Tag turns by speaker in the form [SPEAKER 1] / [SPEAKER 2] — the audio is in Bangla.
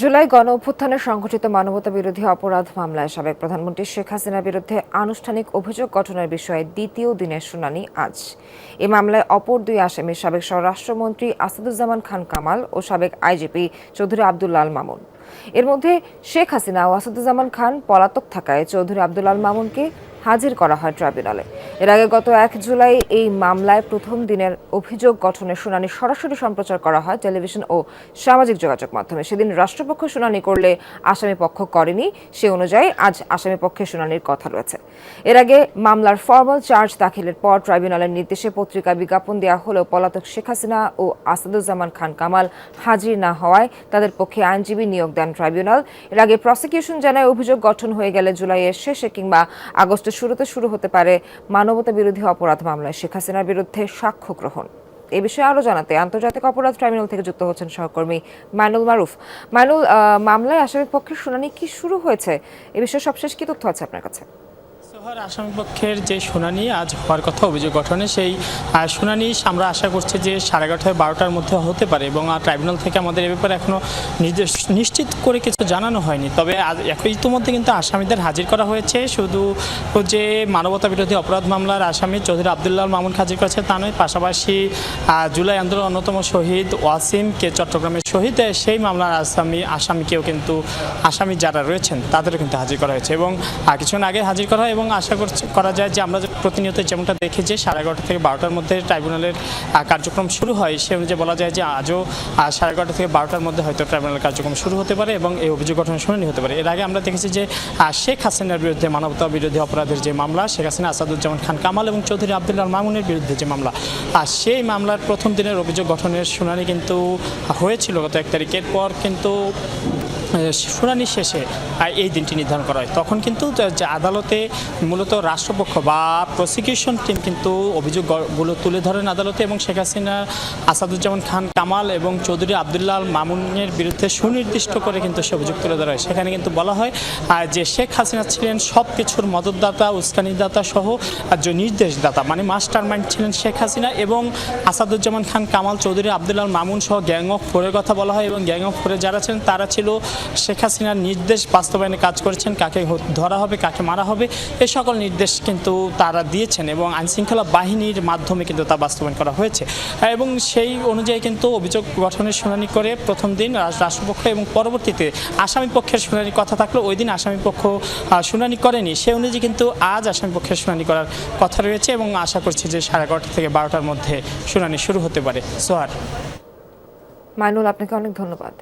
[SPEAKER 1] জুলাই গণ অভ্যুত্থানের সংঘটিত মানবতা বিরোধী অপরাধ মামলায় সাবেক প্রধানমন্ত্রী শেখ হাসিনার বিরুদ্ধে আনুষ্ঠানিক অভিযোগ গঠনের বিষয়ে দ্বিতীয় দিনের শুনানি আজ। এ মামলায় অপর দুই আসামি সাবেক স্বরাষ্ট্রমন্ত্রী আসাদুজ্জামান খান কামাল ও সাবেক আইজিপি চৌধুরী আবদুল্লাল মামুন। এর মধ্যে শেখ হাসিনা ও আসাদুজ্জামান খান পলাতক থাকায় চৌধুরী আবদুল্লাল মামুনকে হাজির করা হয় ট্রাইব্যুনালে। এর আগে গত এক জুলাই এই মামলায় প্রথম দিনের অভিযোগ গঠনের শুনানি সরাসরি সম্প্রচার করা হয় টেলিভিশন ও সামাজিক যোগাযোগ মাধ্যমে। সেদিন রাষ্ট্রপক্ষ শুনানি করলে আসামি পক্ষ করেনি, সে অনুযায়ী আজ আসামি পক্ষের শুনানির কথা রয়েছে। এর আগে মামলার ফর্মাল চার্জ দাখিলের পর ট্রাইব্যুনালের নির্দেশে পত্রিকা বিজ্ঞাপন দেওয়া হলেও পলাতক শেখ হাসিনা ও আসাদুজ্জামান খান কামাল হাজির না হওয়ায় তাদের পক্ষে আইনজীবী নিয়োগ দেন ট্রাইব্যুনাল। এর আগে প্রসিকিউশন জানায় অভিযোগ গঠন হয়ে গেলে জুলাইয়ের শেষে কিংবা আগস্টের শুরুতে শুরু হতে পারে মানবতা বিরোধী অপরাধ মামলায় শেখ হাসিনার বিরুদ্ধে সাক্ষ্য গ্রহণ। এ বিষয়ে আরও জানাতে আন্তর্জাতিক অপরাধ ট্রাইব্যুনাল থেকে যুক্ত হচ্ছেন সহকর্মী মাইনুল মারুফ। মাইনুল মামলায় আসামির পক্ষের শুনানি কি শুরু হয়েছে? এ বিষয়ে সবশেষ কি তথ্য আছে আপনার কাছে?
[SPEAKER 2] আসামি পক্ষের যে শুনানি আজ হওয়ার কথা অভিযোগ গঠনে, সেই শুনানি আমরা আশা করছি যে সাড়ে এগারোটায় বারোটার মধ্যে হতে পারে এবং ট্রাইব্যুনাল থেকে আমাদের এ ব্যাপারে এখনও নির্দেশ নিশ্চিত করে কিছু জানানো হয়নি। তবে এখন ইতিমধ্যে কিন্তু আসামিদের হাজির করা হয়েছে। শুধু যে মানবতা বিরোধী অপরাধ মামলার আসামি চৌধুরী আবদুল্লাহ মামুন হাজির করেছে তা নয়, পাশাপাশি জুলাই আন্দোলন অন্যতম শহীদ ওয়াসিম কে চট্টগ্রামের শহীদ, সেই মামলার আসামি, আসামিকেও কিন্তু আসামি যারা রয়েছেন, তাদেরও কিন্তু হাজির করা হয়েছে এবং কিছুক্ষণ আগে হাজির করা হয় এবং আশা করছি, করা যায় যে আমরা প্রতিনিয়ত যেমনটা দেখি যে সাড়ে এগারোটা থেকে বারোটার মধ্যে ট্রাইব্যুনালের কার্যক্রম শুরু হয়, সে অনুযায়ী বলা যায় যে আজও সাড়ে এগারোটা থেকে বারোটার মধ্যে হয়তো ট্রাইব্যুনাল কার্যক্রম শুরু হতে পারে এবং এই অভিযোগ গঠনের শুনানি হতে পারে। এর আগে আমরা দেখেছি যে শেখ হাসিনার বিরুদ্ধে মানবতা বিরোধী অপরাধের যে মামলা, শেখ হাসিনা, আসাদুজ্জামান খান কামাল এবং চৌধুরী আবদুল্লাহ মামুনের বিরুদ্ধে যে মামলা আর সেই মামলার প্রথম দিনের অভিযোগ গঠনের শুনানি কিন্তু হয়েছিল গত এক তারিখের পর কিন্তু আহ, শুনানি শেষে এই দিনটি নির্ধারণ করা হয়। তখন কিন্তু যে- আদালতে মূলত রাষ্ট্রপক্ষ বা প্রসিকিউশন টিম কিন্তু অভিযোগগুলো তুলে ধরেন আদালতে এবং শেখ হাসিনা আসাদুজ্জামান খান কামাল এবং চৌধুরী আবদুল্লাহ মামুনের বিরুদ্ধে সুনির্দিষ্ট করে কিন্তু সে অভিযোগ তুলে ধরা হয়। সেখানে কিন্তু বলা হয় যে শেখ হাসিনা ছিলেন সব কিছুর মদতদাতা উস্কানিদাতা সহ আর যে নির্দেশদাতা মানে মাস্টার মাইন্ড ছিলেন শেখ হাসিনা এবং আসাদুজ্জামান খান কামাল চৌধুরী আবদুল্লাহ মামুন সহ গ্যাং অফ ফোরের কথা বলা হয় এবং গ্যাং অফ ফোরে যারা ছিলেন তারা ছিল শেখ হাসিনার নির্দেশ বাস্তবায়নে কাজ করেছেন, কাকে ধরা হবে, কাকে মারা হবে, এ সকল নির্দেশ কিন্তু তারা দিয়েছেন এবং আইনশৃঙ্খলা বাহিনীর মাধ্যমে কিন্তু তা বাস্তবায়ন করা হয়েছে। এবং সেই অনুযায়ী কিন্তু অভিযোগ গঠনের শুনানি করে প্রথম দিন রাষ্ট্রপক্ষ এবং পরবর্তীতে আসামি পক্ষের শুনানির কথা থাকলেও ওই দিন আসামি পক্ষ শুনানি করেনি। সে অনুযায়ী কিন্তু আজ আসামি পক্ষের শুনানি করার কথা রয়েছে এবং আশা করছি যে সাড়ে এগারোটা থেকে বারোটার মধ্যে শুনানি শুরু হতে পারে। সোহার।
[SPEAKER 1] মাইনুল, আপনাকে অনেক ধন্যবাদ।